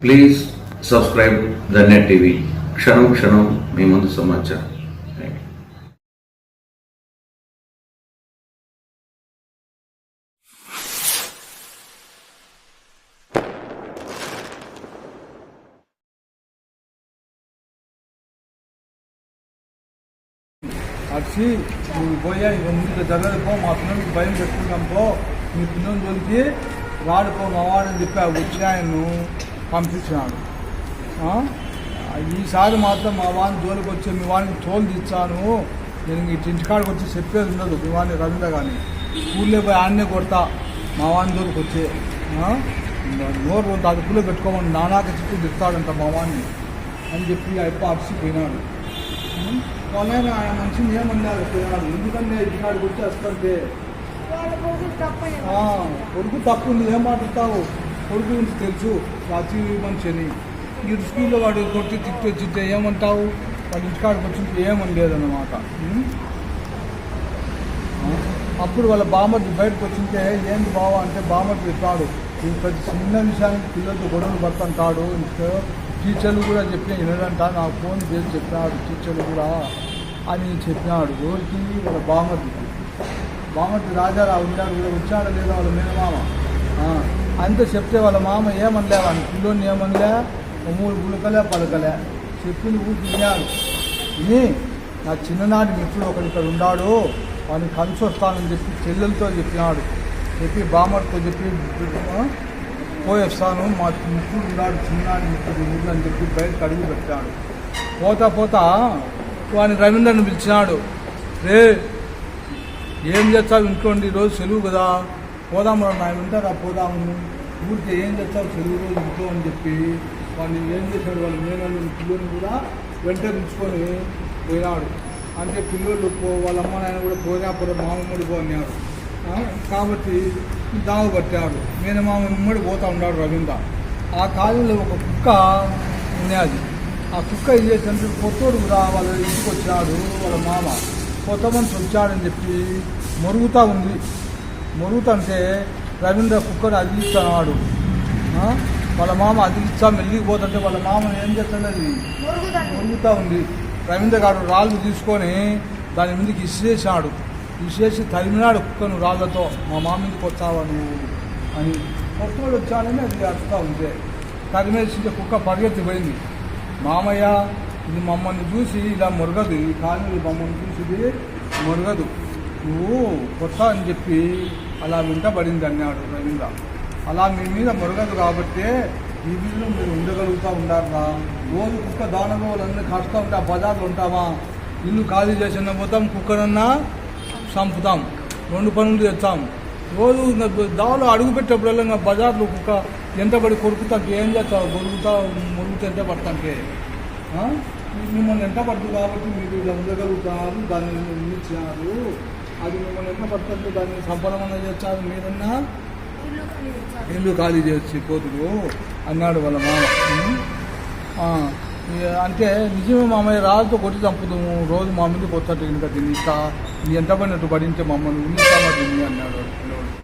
Please subscribe the net TV క్షణం క్షణం మీ ముందు సమాచారం. థ్యాంక్ యూ అరిచి నువ్వు పోయా ఇక ముందు జరగదు పో మా పిల్లలకి భయం పెట్టుకున్నాం పో. నీ పిల్లల జోలికి రాడు పో మా వాడని చెప్పి ఆ వచ్చి ఆయన్ను పంపించినాడు? ఈసారి మాత్రం మా వాడిని జోలికి వచ్చి మీ వాడికి తోలు తెచ్చాను నేను ఇంటికాడికి వచ్చి చెప్పేది ఉండదు మీ వాడిని రవీంద్ర కానీ స్కూల్లో పోయి ఆడనే కొడతా మా వాడిని జోలికి వచ్చి? నోరు అదుపులో పెట్టుకోమని నానాక చుట్టూ తిడతాడంట మా వాడిని అని చెప్పి అయిపో అరిసిపోయినాడు వాళ్ళైనా ఆయన మనిషిని ఏమన్నారు పోయినాడు. ఎందుకంటే ఇంటికాడికి వచ్చి వస్తుంటే కొడుకు తప్పు ఉంది ఏం మాట్లాడతావు? కొడుకు గురించి తెలుసు. రాచి మనిషి అని ఈ స్కూల్లో వాడు కొట్టి తిట్టి వచ్చింటే ఏమంటావు? వాళ్ళ ఇంటికాడికి వచ్చింటే ఏమని లేదన్నమాట అప్పుడు వాళ్ళ బామ్మర్ది బయటకు వచ్చింటే ఏంటి బావ? అంటే బామ్మర్ది చెప్పాడు ఇది ప్రతి చిన్న విషయానికి పిల్లలతో గొడవలు పడుతుంటాడు ఇంకా టీచర్లు కూడా చెప్పిన వినడంట. నాకు ఫోన్ చేసి చెప్పినాడు టీచర్లు కూడా అని చెప్పినాడు. రోజుకి వాళ్ళ బామర్ది బామర్ది రాజారావు ఉన్నాడు. కూడా వచ్చాడు లేదా వాళ్ళ మేనమామ. అంతా చెప్తే వాళ్ళ మామ ఏమనలే వాళ్ళ పిల్లోని ఏమనలే మూడు గులకలే పలకలే. చెప్పింది ఊరికి విన్నాడు విని నా చిన్ననాటి మిత్రుడు ఒకడు ఇక్కడ ఉన్నాడు. వాడిని కలిసి వస్తానని చెప్పి చెల్లెలతో చెప్పినాడు. చెప్పి బామర్తో చెప్పి పోయేస్తాను. మా మిత్రుడు ఉన్నాడు చిన్ననాటి మిత్రుడు ఊళ్ళు అని చెప్పి బయటకు అడిగి పెట్టాడు. పోతా పోతా వాడిని రవీంద్రని పిలిచినాడు. రే ఏం చేస్తావు ఇంట్లో ఉండి? ఈరోజు సెలవు కదా. పోదాం ఆయన నాయన ఉంటారా? పోదాము. ఊరికే ఏం చేస్తావు చదువు రోజు ఇంట్లో అని చెప్పి వాళ్ళు ఏం చేశాడు? వాళ్ళు మేనల్ని పిల్లల్ని కూడా వెంట ఉంచుకొని పోయినాడు. అంటే పిల్లలు పో వాళ్ళ అమ్మ నాయన కూడా పోయినా పోతే మామూలు కాబట్టి దాగు పట్టాడు. నేను మా ఉమ్మడి పోతా ఉన్నాడు రవీంద్ర. ఆ కాలంలో ఒక కుక్క ఉన్నది ఆ కుక్క ఏం చేసిందంటే కొత్తోడు కూడా వాళ్ళ ఇంటికి వచ్చాడు వాళ్ళ మామ. కొత్త మనిషి వచ్చాడని చెప్పి మరుగుతూ ఉంది. మొరుగుతుంటే రవీంద్ర కుక్కర్ అదిలిస్తున్నాడు ఆ? వాళ్ళ మామ అదిలిచ్చా మెల్లికి పోతుంటే వాళ్ళ మామ ఏం చేస్తున్నది మురుగుదండి ఉంది. రవీంద్ర గారు రాళ్ళు తీసుకొని దాని మీదకి ఇసిరేసాడు ఇసిరేసి తరిమినాడు కుక్కను రాళ్ళతో. మా మామ మీదకి వచ్చావా నువ్వు? అని. కొత్తోడు వచ్చాడని అది అడుగుతా ఉంటే తరిమేసింటే కుక్క పరిగెత్తిపోయింది మామయ్య ఇది మమ్మల్ని చూసి ఇలా మురగదు. ఈ కాలు మమ్మల్ని చూసి మురగదు. నువ్వు కొత్త అని చెప్పి అలా వెంటబడింది అన్నాడు రవీంద్ర. అలా మీ మీద మురగదు కాబట్టి ఈ వీళ్ళు మీరు ఉండగలుగుతూ ఉండారా రోజు కుక్క దానలో వాళ్ళందరూ కష్టం ఉంటే ఆ బజార్లో ఉంటామా? ఇల్లు ఖాళీ చేసిన పోతాం కుక్కనన్నా చంపుతాం. రెండు పనులు తెస్తాం రోజు దావలో అడుగు పెట్టేప్పుడల్లా ఇంకా బజార్లో కుక్క ఎంతబడి కొరుకుతానికి ఏం చేస్తావు? కొరుకుతా మురుగుతా ఎంత పడతాంటే మిమ్మల్ని ఎంత పడుతుంది కాబట్టి మీరు ఇలా ఉండగలుగుతారు దాన్ని నిర్మించారు. అది మిమ్మల్ని ఎంట పడుతుంటే దాన్ని సంపదమన్నా చేస్తారు మీరన్నా? ఇల్లు ఖాళీ చేసి పోతుడు అన్నాడు వాళ్ళ మామ. అంటే నిజమే మామయ్య రాజుతో కొట్టి చంపుతాము రోజు మా మీద కొత్తట్టు ఇంకా తిని నీ ఎంత పడినట్టు పడింటే మమ్మల్ని ఉన్నిస్తామా తిని అన్నాడు.